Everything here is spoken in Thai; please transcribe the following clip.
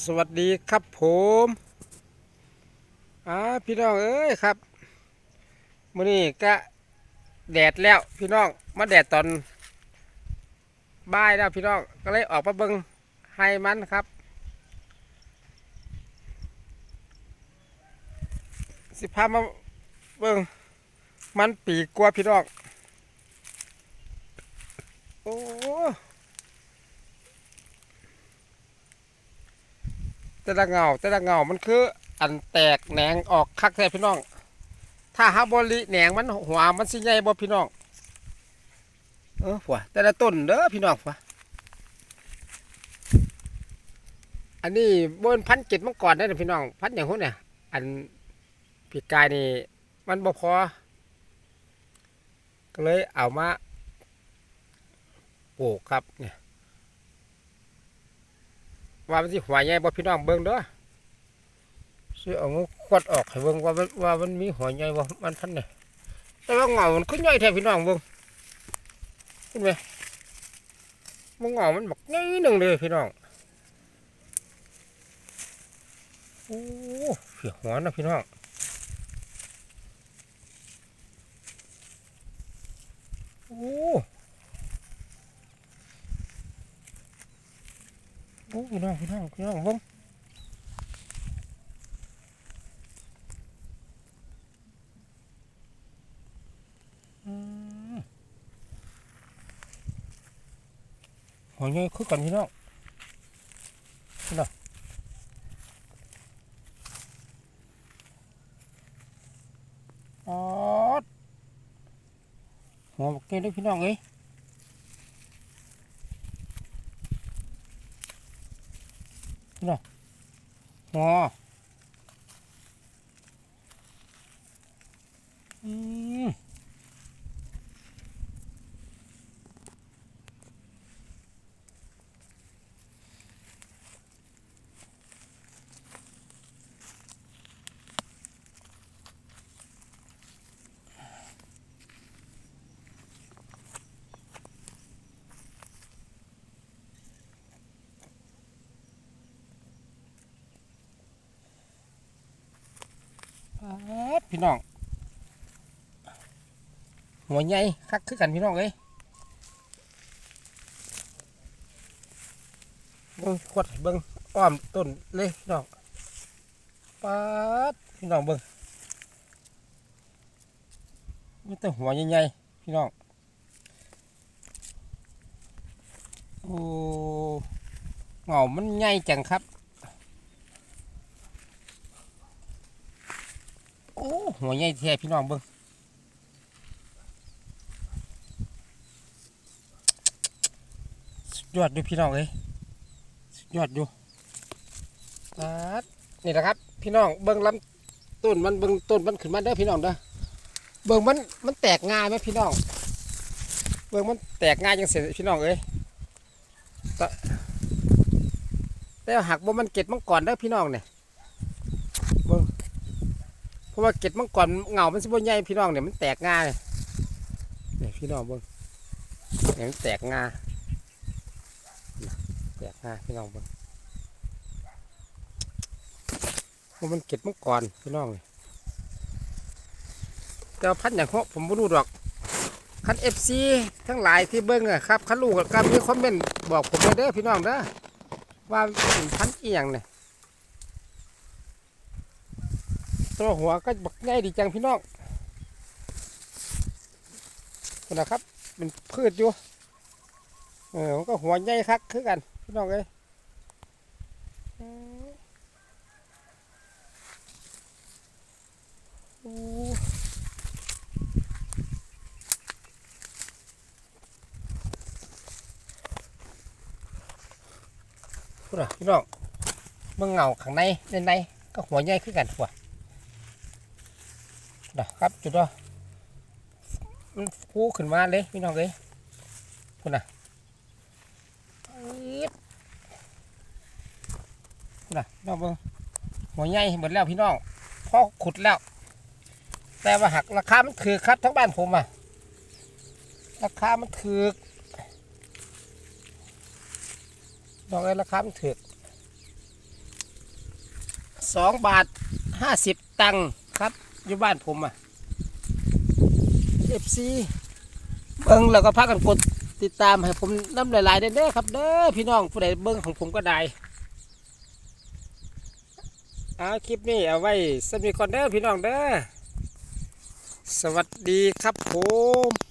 สวัสดีครับผมอ่าพี่น้องเอ้ยครับมื้อนี้ก็แดดแล้วพี่น้องมาแดดตอนบ่ายแล้วพี่น้องก็เลยออกมาเบิงให้มันครับสิพามาเบิงมันปีกว่าพี่น้องโอ้ แต่ละเงาแต่ละเงามันคือ อันแตกแหนงออกคักแท้พี่น้อง ถ้าฮับบริแหนงมันหัวมันสิใหญ่บ่พี่น้องเออผัวแต่ละต้นเด้อพี่น้องผัวอันนี้บนพันเจ็ดมังกรได้อพี่น้องพันอย่างหุ้นเนี่ยอันปีกายนี่มันบ่พอ ก็เลยเอามาปลูกครับเนี่ย ว่ามันสิหัวใหญ่บ่พี่น้องเบิ่งเด้อสิเอางูขวดออกให้เบิ่งว่ามันว่ามันมีหัวใหญ่บ่มันพันเนี่ยแต่ว่าเงามันขึ้นใหญ่แท้พี่น้องเบิ่งเห็นไหมมันเงามันบักใหญ่หนึ่งเลยพี่น้องโอ้เสียหัวนะพี่น้องโอ้ โอ้พี่น้องพี่น้องพี่น้องเบิ่งอืมหัวใหญ่คือกันพี่น้องพี่น้องอ๋อดหัวบักเก้ด้วยพี่น้องเอ้ย งออืม พี่น้อง หัวใหญ่คักคือกันพี่น้องเอ้ยเบิ่งขวดเบิ่งอ้อมต้นเลยพี่น้องป๊าดพี่น้องเบิ่งมีแต่หัวใหญ่ๆพี่น้อง โอ้เงามันใหญ่จังครับ อ้หัวใหญ่แท้พี่น้องเบิ่งยอดดูพี่น้องเอ้ยยอดอยู่นี่แหละครับ พี่น้องเบิ่งลำต้นมันเบิ่งต้นมันขึ้นมาเด้อพี่น้องเด้อเบิ่งมันมันแตกง่ายไหมพี่น้อง เบิ่งมันแตกง่ายจังเสียพี่น้องเอ้ยแต่แต่หักบ่มันเก็ดมังก่อนเด้อพี่น้องเนี่ย เพราะว่าเก็ดมังกรเงามันสิบใหญ่พี่น้องเนี่ยมันแตกง่ายเนี่ยพี่น้องเบิ่งเนี่ยมันแตกง่าแตกง่าพี่น้องเบิ่งเพราะมันเก็ดมังกรพี่น้องเลยแต่พันอย่างเขาผมไม่รู้ดอกคันเอฟซีทั้งหลายที่เบิ่งอะครับคันลูกก็มีคอมเมนต์บอกผมเลยเด้อพี่น้องเด้อว่าพันเอียงเนี่ย ตัวหัวก็บักง่ายดีจังพี่น้องนี่นะครับ เป็นพืชอยู่ เออมันก็หัวใหญ่คักคือกัน พี่น้องเอ้หูนะพี่น้องเมื่อเงาข้างในในในก็หัวใหญ่คือกันหัว นะครับจุดว่ามันฟูขึ้นมาเลยพี่น้องเอ้ยคุณน่ะคุณน่ะน้องเบิ้งหัวใหญ่หมดแล้วพี่น้องพอขุดแล้ว แต่ว่าหักราคามันถือครับทั้งบ้านผมอะราคามันถือน้องเอ้ยราคามันถือสองบาทห้าสิบตังค์ครับ อยู่บ้านผมอะ FC เบิ้งแล้วก็พักกันกดติดตามให้ผมน้ำหลายๆเด้อครับเด้อพี่น้องผู้ใดเบิ้งของผมก็ได้เอาคลิปนี้เอาไว้สมีคอนเด้อพี่น้องเด้อสวัสดีครับผม